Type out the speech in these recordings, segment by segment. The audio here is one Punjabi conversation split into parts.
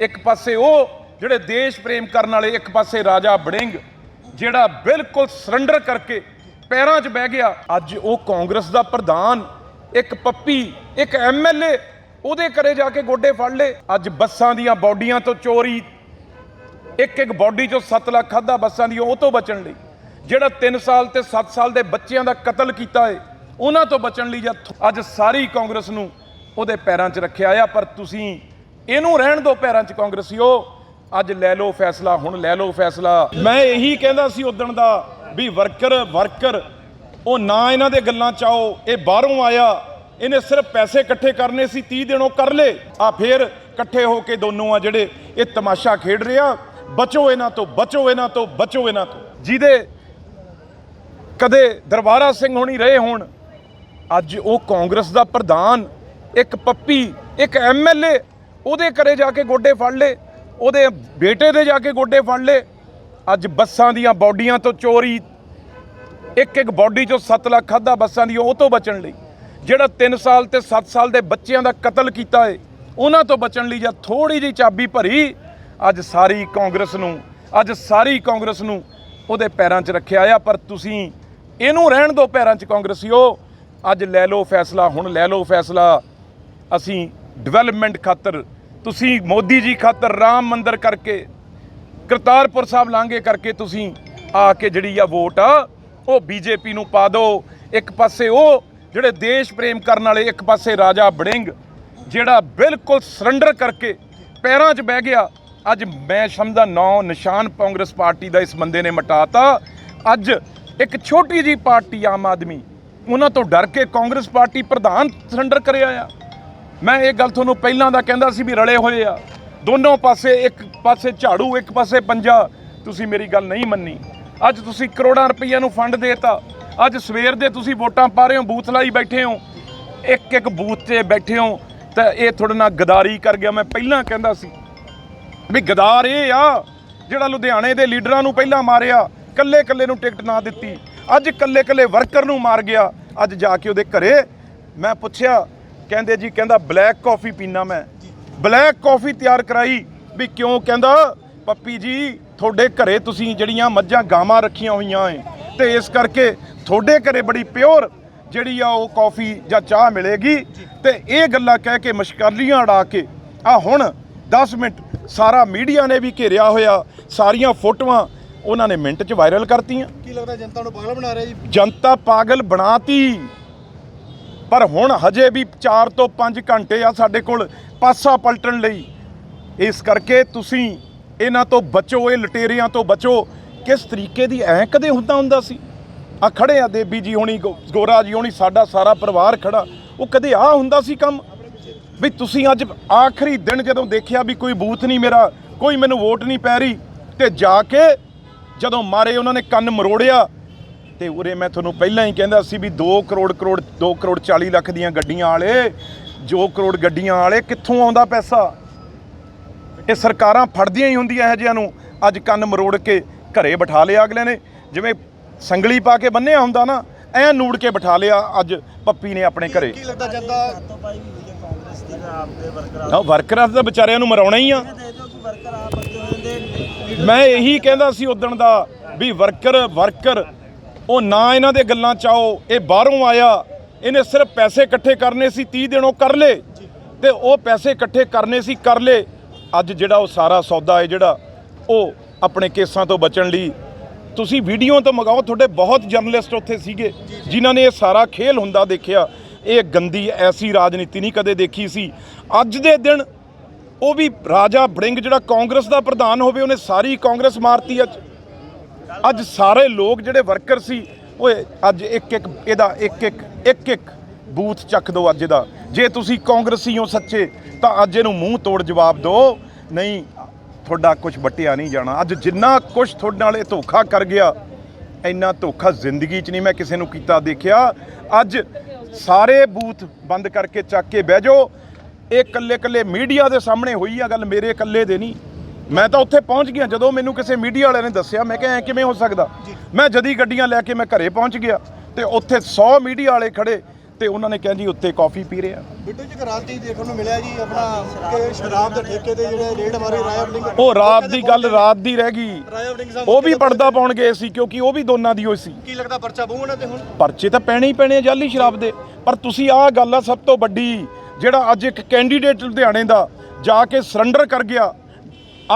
ਇੱਕ ਪਾਸੇ ਉਹ ਜਿਹੜੇ ਦੇਸ਼ ਪ੍ਰੇਮ ਕਰਨ ਵਾਲੇ, ਇੱਕ ਪਾਸੇ ਰਾਜਾ ਬੜਿੰਗ ਜਿਹੜਾ ਬਿਲਕੁਲ ਸਰੈਂਡਰ ਕਰਕੇ ਪੈਰਾਂ 'ਚ ਬਹਿ ਗਿਆ। ਅੱਜ ਉਹ ਕਾਂਗਰਸ ਦਾ ਪ੍ਰਧਾਨ, ਇੱਕ ਪੱਪੀ, ਇੱਕ ਐਮਐਲਏ ਉਹਦੇ ਘਰੇ ਜਾ ਕੇ ਗੋਡੇ ਫੜ ਲਏ। ਅੱਜ ਬੱਸਾਂ ਦੀਆਂ ਬੋਡੀਆਂ ਤੋਂ ਚੋਰੀ, ਇੱਕ ਇੱਕ ਬਾਡੀ ਚੋਂ 7 ਲੱਖ ਖਾਦਾ ਬੱਸਾਂ ਦੀ ਉਹ ਤੋਂ ਬਚਣ ਲਈ, ਜਿਹੜਾ 3 ਸਾਲ ਤੇ 7 ਸਾਲ ਦੇ ਬੱਚਿਆਂ ਦਾ ਕਤਲ ਕੀਤਾ ਏ, ਉਹਨਾਂ ਤੋਂ ਬਚਣ ਲਈ ਜਦ ਅੱਜ ਸਾਰੀ ਕਾਂਗਰਸ ਨੂੰ ਉਹਦੇ ਪੈਰਾਂ 'ਚ ਰੱਖਿਆ ਆ, ਪਰ ਤੁਸੀਂ ਇਹਨੂੰ ਰਹਿਣ ਦਿਓ ਪੈਰਾਂ 'ਚ ਕਾਂਗਰਸੀਓ। ਅੱਜ ਲੈ ਲਓ ਫੈਸਲਾ, ਹੁਣ ਲੈ ਲਓ ਫੈਸਲਾ। ਮੈਂ ਇਹੀ ਕਹਿੰਦਾ ਸੀ ਉਦਣ ਦਾ ਵੀ ਵਰਕਰ ਵਰਕਰ, ਉਹ ਨਾ ਇਹਨਾਂ ਦੇ ਗੱਲਾਂ ਚ ਆਓ, ਇਹ ਬਾਹਰੋਂ ਆਇਆ, ਇਹਨੇ ਸਿਰਫ ਪੈਸੇ ਇਕੱਠੇ ਕਰਨੇ ਸੀ 30 ਦਿਨ ਉਹ ਕਰ ਲੇ। ਆ ਫੇਰ ਇਕੱਠੇ ਹੋ ਕੇ ਦੋਨੋਂ ਆ ਜਿਹੜੇ ਇਹ ਤਮਾਸ਼ਾ ਖੇਡ ਰਿਹਾ ਬਚੋ ਇਹਨਾਂ ਤੋਂ, ਬਚੋ ਇਹਨਾਂ ਤੋਂ, ਬਚੋ ਇਹਨਾਂ ਤੋਂ। ਜਿਹਦੇ ਕਦੇ ਦਰਬਾਰਾ ਸਿੰਘ ਹੋਣੀ ਰਹੇ ਹੋਣ, ਅੱਜ ਉਹ ਕਾਂਗਰਸ ਦਾ ਪ੍ਰਧਾਨ, ਇੱਕ ਪੱਪੀ, ਇੱਕ ਐਮਐਲਏ ਉਹਦੇ ਘਰੇ ਜਾ ਕੇ ਗੋਡੇ ਫੜ ਲੇ ਉਹਦੇ ਬੇਟੇ ਦੇ ਜਾ ਕੇ ਗੋਡੇ ਫੜ ਲੇ ਅੱਜ ਬੱਸਾਂ ਦੀਆਂ ਬੋਡੀਆਂ ਤੋਂ ਚੋਰੀ, ਇੱਕ ਇੱਕ ਬਾਡੀ ਚੋਂ 7 ਲੱਖ ਖਾਦਾ ਬੱਸਾਂ ਦੀ ਉਹ ਤੋਂ ਬਚਣ ਲਈ, ਜਿਹੜਾ 3 ਸਾਲ ਤੇ 7 ਸਾਲ ਦੇ ਬੱਚਿਆਂ ਦਾ ਕਤਲ ਕੀਤਾ ਏ, ਉਹਨਾਂ ਤੋਂ ਬਚਣ ਲਈ ਜਾਂ ਥੋੜੀ ਜਿਹੀ ਚਾਬੀ ਭਰੀ, ਅੱਜ ਸਾਰੀ ਕਾਂਗਰਸ ਨੂੰ, ਅੱਜ ਸਾਰੀ ਕਾਂਗਰਸ ਨੂੰ ਉਹਦੇ ਪੈਰਾਂ 'ਚ ਰੱਖਿਆ ਆ, ਪਰ ਤੁਸੀਂ ਇਹਨੂੰ ਰਹਿਣ ਦਿਓ ਪੈਰਾਂ 'ਚ ਕਾਂਗਰਸੀਓ, ਅੱਜ ਲੈ ਲਓ ਫੈਸਲਾ, ਹੁਣ ਲੈ ਲਓ ਫੈਸਲਾ, ਅਸੀਂ ਡਿਵੈਲਪਮੈਂਟ ਖਾਤਰ, ਤੁਸੀਂ ਮੋਦੀ ਜੀ ਖਾਤਰ ਰਾਮ ਮੰਦਰ ਕਰਕੇ, ਕਰਤਾਰਪੁਰ ਸਾਹਿਬ ਲਾਂਘੇ ਕਰਕੇ ਤੁਸੀਂ ਆ ਕੇ ਜਿਹੜੀ ਆ ਵੋਟ ਆ ਉਹ ਬੀਜੇਪੀ ਨੂੰ ਪਾ ਦਿਓ ਇੱਕ ਪਾਸੇ ਉਹ ਜਿਹੜੇ ਦੇਸ਼ ਪ੍ਰੇਮ ਕਰਨ ਵਾਲੇ, ਇੱਕ ਪਾਸੇ ਰਾਜਾ ਬੜਿੰਗ, ਜਿਹੜਾ ਬਿਲਕੁਲ ਸਰੈਂਡਰ ਕਰਕੇ ਪੈਰਾਂ 'ਚ ਬਹਿ ਗਿਆ। ਅੱਜ ਮੈਂ ਸਮਝਦਾ ਨੌ ਨਿਸ਼ਾਨ ਕਾਂਗਰਸ ਪਾਰਟੀ ਦਾ ਇਸ ਬੰਦੇ ਨੇ ਮਟਾਤਾ। ਅੱਜ ਇੱਕ ਛੋਟੀ ਜੀ ਪਾਰਟੀ ਆਮ ਆਦਮੀ, ਉਹਨਾਂ ਤੋਂ ਡਰ ਕੇ ਕਾਂਗਰਸ ਪਾਰਟੀ ਪ੍ਰਧਾਨ ਸਰੈਂਡਰ ਕਰਿਆ ਆ। ਮੈਂ ਇਹ ਗੱਲ ਤੁਹਾਨੂੰ ਪਹਿਲਾਂ ਦਾ ਕਹਿੰਦਾ ਸੀ ਵੀ ਰਲੇ ਹੋਏ ਆ। ਦੋਨੋਂ ਪਾਸੇ ਇੱਕ ਪਾਸੇ ਝਾੜੂ, ਇੱਕ ਪਾਸੇ ਪੰਜਾ। ਤੁਸੀਂ ਮੇਰੀ ਗੱਲ ਨਹੀਂ ਮੰਨੀ। ਅੱਜ ਤੁਸੀਂ ਕਰੋੜਾਂ ਰੁਪਈਆ ਨੂੰ ਫੰਡ ਦੇਤਾ। ਅੱਜ ਸਵੇਰ ਦੇ ਤੁਸੀਂ ਵੋਟਾਂ ਪਾ ਰਹੇ ਹੋ, ਬੂਥ ਲਾਈ ਬੈਠੇ ਹੋ। ਇੱਕ ਇੱਕ ਬੂਥ ਤੇ ਬੈਠੇ ਹੋ। ਤਾਂ ਇਹ ਤੁਹਾਡੇ ਨਾਲ ਗਦਾਰੀ ਕਰ ਗਿਆ। ਮੈਂ ਪਹਿਲਾਂ ਕਹਿੰਦਾ ਸੀ ਵੀ ਗਦਾਰ ਇਹ ਆ ਜਿਹੜਾ ਲੁਧਿਆਣੇ ਦੇ ਲੀਡਰਾਂ ਨੂੰ ਪਹਿਲਾਂ ਮਾਰਿਆ ਕੱਲੇ ਕੱਲੇ ਨੂੰ ਟਿਕਟ ਨਾ ਦਿੱਤੀ। ਅੱਜ ਕੱਲੇ ਕੱਲੇ ਵਰਕਰ ਨੂੰ ਮਾਰ ਗਿਆ। ਅੱਜ ਜਾ ਕੇ ਉਹਦੇ ਘਰੇ ਮੈਂ ਪੁੱਛਿਆ ਕਹਿੰਦੇ ਜੀ ਕਹਿੰਦਾ ਬਲੈਕ ਕਾਫੀ ਪੀਣਾ ਮੈਂ। ਬਲੈਕ ਕਾਫੀ ਤਿਆਰ ਕਰਾਈ ਵੀ ਕਿਉਂ? ਕਹਿੰਦਾ ਪੱਪੀ ਜੀ ਤੁਹਾਡੇ ਘਰੇ ਤੁਸੀਂ ਜਿਹੜੀਆਂ ਮੱਝਾਂ ਗਾਵਾਂ ਰੱਖੀਆਂ ਹੋਈਆਂ ਏ ਤੇ ਇਸ ਕਰਕੇ ਤੁਹਾਡੇ ਘਰੇ ਬੜੀ ਪਿਓਰ ਜਿਹੜੀ ਆ ਉਹ ਕਾਫੀ ਜਾਂ ਚਾਹ ਮਿਲੇਗੀ। ਤੇ ਇਹ ਗੱਲਾਂ ਕਹਿ ਕੇ ਮਸ਼ਕਰਲੀਆਂ ਉਡਾ ਕੇ ਆ ਹੁਣ 10 ਮਿੰਟ ਸਾਰਾ ਮੀਡੀਆ ਨੇ ਵੀ ਘੇਰਿਆ ਹੋਇਆ ਸਾਰੀਆਂ ਫੋਟੋਆਂ ਉਹਨਾਂ ਨੇ ਮਿੰਟ 'ਚ ਵਾਇਰਲ ਕਰਤੀਆਂ। ਕੀ ਲੱਗਦਾ ਜਨਤਾ ਨੂੰ ਪਾਗਲ ਬਣਾ ਰਿਹਾ ਜੀ? ਜਨਤਾ ਪਾਗਲ ਬਣਾਤੀ। ਪਰ ਹੁਣ ਹਜੇ ਵੀ 4 ਤੋਂ 5 ਘੰਟੇ ਆ ਸਾਡੇ ਕੋਲ ਪਾਸਾ ਪਲਟਣ ਲਈ। ਇਸ ਕਰਕੇ ਤੁਸੀਂ ਇਹਨਾਂ ਤੋਂ ਬਚੋ, ਇਹ ਲਟੇਰਿਆਂ ਤੋਂ ਬਚੋ। ਕਿਸ ਤਰੀਕੇ ਦੀ ਐ ਕਦੇ ਹੁੰਦਾ ਹੁੰਦਾ ਸੀ? ਆ ਖੜੇ ਆ ਦੇਬੀ ਜੀ ਹੋਣੀ, ਗੋ- ਗੋਰਾ ਜੀ ਹੋਣੀ, ਸਾਡਾ ਸਾਰਾ ਪਰਿਵਾਰ ਖੜਾ। ਉਹ ਕਦੇ ਆ ਹੁੰਦਾ ਸੀ ਕੰਮ? ਵੀ ਤੁਸੀਂ ਅੱਜ ਆਖਰੀ ਦਿਨ ਜਦੋਂ ਦੇਖਿਆ ਵੀ ਕੋਈ ਬੂਥ ਨਹੀਂ ਮੇਰਾ, ਕੋਈ ਮੈਨੂੰ ਵੋਟ ਨਹੀਂ ਪੈ ਰਹੀ, ਤੇ ਜਾ ਕੇ ਜਦੋਂ ਮਾਰੇ ਉਹਨਾਂ ਨੇ ਕੰਨ ਮਰੋੜਿਆ ਤੇ ਉਰੇ ਮੈਂ ਤੁਹਾਨੂੰ ਪਹਿਲਾਂ ਹੀ ਕਹਿੰਦਾ ਸੀ ਵੀ 2 ਕਰੋੜ ਕਰੋੜ 2 ਕਰੋੜ 40 ਲੱਖ ਦੀਆਂ ਗੱਡੀਆਂ ਵਾਲੇ ਜੋ ਕਰੋੜ ਗੱਡੀਆਂ ਵਾਲੇ ਕਿੱਥੋਂ ਆਉਂਦਾ ਪੈਸਾ? ਇਹ ਸਰਕਾਰਾਂ ਫੜਦੀਆਂ ਹੀ ਹੁੰਦੀਆਂ ਇਹੋ ਜਿਹਿਆਂ ਨੂੰ। ਅੱਜ ਕੰਨ ਮਰੋੜ ਕੇ ਘਰੇ ਬਿਠਾ ਲਿਆ ਅਗਲੇ ਨੇ। ਜਿਵੇਂ ਸੰਗਲੀ ਪਾ ਕੇ ਬੰਨਿਆ ਹੁੰਦਾ ਨਾ ਐ ਨੂੜ ਕੇ ਬਿਠਾ ਲਿਆ ਅੱਜ ਪੱਪੀ ਨੇ ਆਪਣੇ ਘਰੇ। ਕੀ ਲੱਗਦਾ ਜਨਤਾ ਤੋਂ ਪਾਈ ਹੋਈ ਹੈ ਕਾਂਗਰਸ ਦੀ ਨਾ ਆਪਦੇ ਵਰਕਰ ਦਾ ਵਿਚਾਰਿਆਂ ਨੂੰ ਮਰਾਉਣਾ ਹੀ ਆ। ਮੈਂ ਇਹੀ ਕਹਿੰਦਾ ਸੀ ਉਦਣ ਦਾ ਵੀ ਵਰਕਰ ਵਰਕਰ ਉਹ ਨਾ ਇਹਨਾਂ ਦੇ ਗੱਲਾਂ ਚ ਆਓ, ਇਹ ਬਾਹਰੋਂ ਆਇਆ। ਇਹਨੇ ਸਿਰਫ ਪੈਸੇ ਇਕੱਠੇ ਕਰਨੇ ਸੀ 30 ਦਿਨ ਉਹ ਕਰ ਲੇ। ਤੇ ਉਹ ਪੈਸੇ ਇਕੱਠੇ ਕਰਨੇ ਸੀ, ਕਰ ਲੇ। ਅੱਜ ਜਿਹੜਾ ਉਹ ਸਾਰਾ ਸੌਦਾ ਹੈ ਜਿਹੜਾ, ਉਹ ਆਪਣੇ ਕੇਸਾਂ ਤੋਂ ਬਚਣ ਲਈ। ਤੁਸੀਂ ਵੀਡੀਓ ਤੋਂ ਮੰਗਾਓ, ਤੁਹਾਡੇ ਬਹੁਤ ਜਰਨਲਿਸਟ ਉੱਥੇ ਸੀਗੇ, ਜਿਨ੍ਹਾਂ ਨੇ ਇਹ ਸਾਰਾ ਖੇਲ ਹੁੰਦਾ ਦੇਖਿਆ। ਇਹ ਗੰਦੀ ਐਸੀ ਰਾਜਨੀਤੀ ਨਹੀਂ ਕਦੇ ਦੇਖੀ ਸੀ। ਅੱਜ ਦੇ ਦਿਨ ਉਹ ਵੀ ਰਾਜਾ ਬੜਿੰਗ ਜਿਹੜਾ ਕਾਂਗਰਸ ਦਾ ਪ੍ਰਧਾਨ ਹੋਵੇ, ਉਹਨੇ ਸਾਰੀ ਕਾਂਗਰਸ ਮਾਰਤੀ ਅੱਜ। ਅੱਜ ਸਾਰੇ ਲੋਕ ਜਿਹੜੇ ਵਰਕਰ ਸੀ, ਓਏ, ਅੱਜ ਇੱਕ ਇੱਕ ਇਹਦਾ ਇੱਕ ਇੱਕ ਇੱਕ ਇੱਕ ਬੂਥ ਚੱਕ ਦਿਓ ਅੱਜ ਇਹਦਾ। ਜੇ ਤੁਸੀਂ ਕਾਂਗਰਸੀ ਹੋ ਸੱਚੇ, ਤਾਂ ਅੱਜ ਇਹਨੂੰ ਮੂੰਹ ਤੋੜ ਜਵਾਬ ਦਿਓ ਨਹੀਂ, ਤੁਹਾਡਾ ਕੁਝ ਵਟਿਆ ਨਹੀਂ ਜਾਣਾ। ਅੱਜ ਜਿੰਨਾ ਕੁਝ ਤੁਹਾਡੇ ਨਾਲ ਇਹ ਧੋਖਾ ਕਰ ਗਿਆ, ਇੰਨਾ ਧੋਖਾ ਜ਼ਿੰਦਗੀ 'ਚ ਨਹੀਂ ਮੈਂ ਕਿਸੇ ਨੂੰ ਕੀਤਾ ਦੇਖਿਆ। ਅੱਜ ਸਾਰੇ ਬੂਥ ਬੰਦ ਕਰਕੇ ਚੱਕ ਕੇ ਬਹਿ ਜਾਓ। ਇਹ ਕੱਲੇ ਕੱਲੇ ਮੀਡੀਆ ਦੇ ਸਾਹਮਣੇ ਹੋਈ ਆ ਗੱਲ, ਮੇਰੇ ਇਕੱਲੇ ਦੇ ਨਹੀਂ। ਮੈਂ ਤਾਂ ਉੱਥੇ ਪਹੁੰਚ ਗਿਆ ਜਦੋਂ ਮੈਨੂੰ ਕਿਸੇ ਮੀਡੀਆ ਵਾਲੇ ਨੇ ਦੱਸਿਆ ਮੈਂ ਕਿਹਾ ਐ ਕਿਵੇਂ ਹੋ ਸਕਦਾ? ਮੈਂ ਜਦੀ ਗੱਡੀਆਂ ਲੈ ਕੇ ਮੈਂ ਘਰੇ ਪਹੁੰਚ ਗਿਆ ਤੇ ਉੱਥੇ 100 ਮੀਡੀਆ ਵਾਲੇ ਖੜੇ ਉੱਤੇ ਉਹਨਾਂ ਨੇ ਕਿਹਾ ਜੀ ਉੱਤੇ ਕਾਫੀ ਪੀ ਰਹੇ ਆ। ਬਿੱਟੂ ਜੀ ਇੱਕ ਰਾਤੀ ਦੇਖਣ ਨੂੰ ਮਿਲਿਆ ਜੀ ਆਪਣਾ ਕਿ ਸ਼ਰਾਬ ਦੇ ਠੇਕੇ ਤੇ ਜਿਹੜੇ ਰੇਡ ਮਾਰੇ ਰਾਇਆ ਵੜਿੰਗ ਉਹ ਰਾਤ ਦੀ ਗੱਲ ਰਾਤ ਦੀ ਰਹਿ ਗਈ। ਉਹ ਵੀ ਪਰਦਾ ਪਾਉਣ ਗਏ ਸੀ ਕਿਉਂਕਿ ਉਹ ਵੀ ਦੋਨਾਂ ਦੀ ਹੋਈ ਸੀ। ਕੀ ਲੱਗਦਾ ਪਰਚਾ ਬਹੂ ਉਹਨਾਂ ਤੇ ਹੁਣ? ਪਰਚੇ ਤਾਂ ਪੈਣੇ ਹੀ ਪੈਣੇ ਆ ਜਾਲੀ ਸ਼ਰਾਬ ਦੇ ਪਰ ਤੁਸੀਂ ਆਹ ਗੱਲ ਆ ਸਭ ਤੋਂ ਵੱਡੀ ਜਿਹੜਾ ਅੱਜ ਇੱਕ ਕੈਂਡੀਡੇਟ ਲੁਧਿਆਣੇ ਦਾ ਜਾ ਕੇ ਸਰੈਂਡਰ ਕਰ ਗਿਆ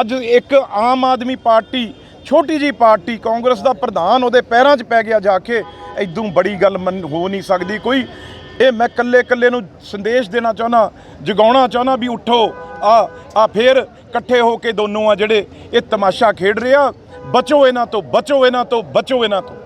ਅੱਜ ਇੱਕ ਆਮ ਆਦਮੀ ਪਾਰਟੀ, ਛੋਟੀ ਜੀ ਪਾਰਟੀ, ਕਾਂਗਰਸ ਦਾ ਪ੍ਰਧਾਨ ਉਹਦੇ ਪੈਰਾਂ 'ਚ ਪੈ ਗਿਆ ਜਾ ਕੇ ਐਦੋਂ ਬੜੀ ਗੱਲ ਮੰਨ ਹੋ ਨਹੀਂ ਸਕਦੀ ਕੋਈ। ਇਹ ਮੈਂ ਕੱਲੇ ਕੱਲੇ ਨੂੰ ਸੰਦੇਸ਼ ਦੇਣਾ ਚਾਹੁੰਦਾ, ਜਗਾਉਣਾ ਚਾਹੁੰਦਾ ਵੀ ਉਠੋ, ਆ ਆ ਫੇਰ ਇਕੱਠੇ ਹੋ ਕੇ ਦੋਨੋਂ ਆ ਜਿਹੜੇ ਇਹ ਤਮਾਸ਼ਾ ਖੇਡ ਰਿਹਾ ਬਚੋ ਇਹਨਾਂ ਤੋਂ, ਬਚੋ ਇਹਨਾਂ ਤੋਂ, ਬਚੋ ਇਹਨਾਂ ਤੋਂ।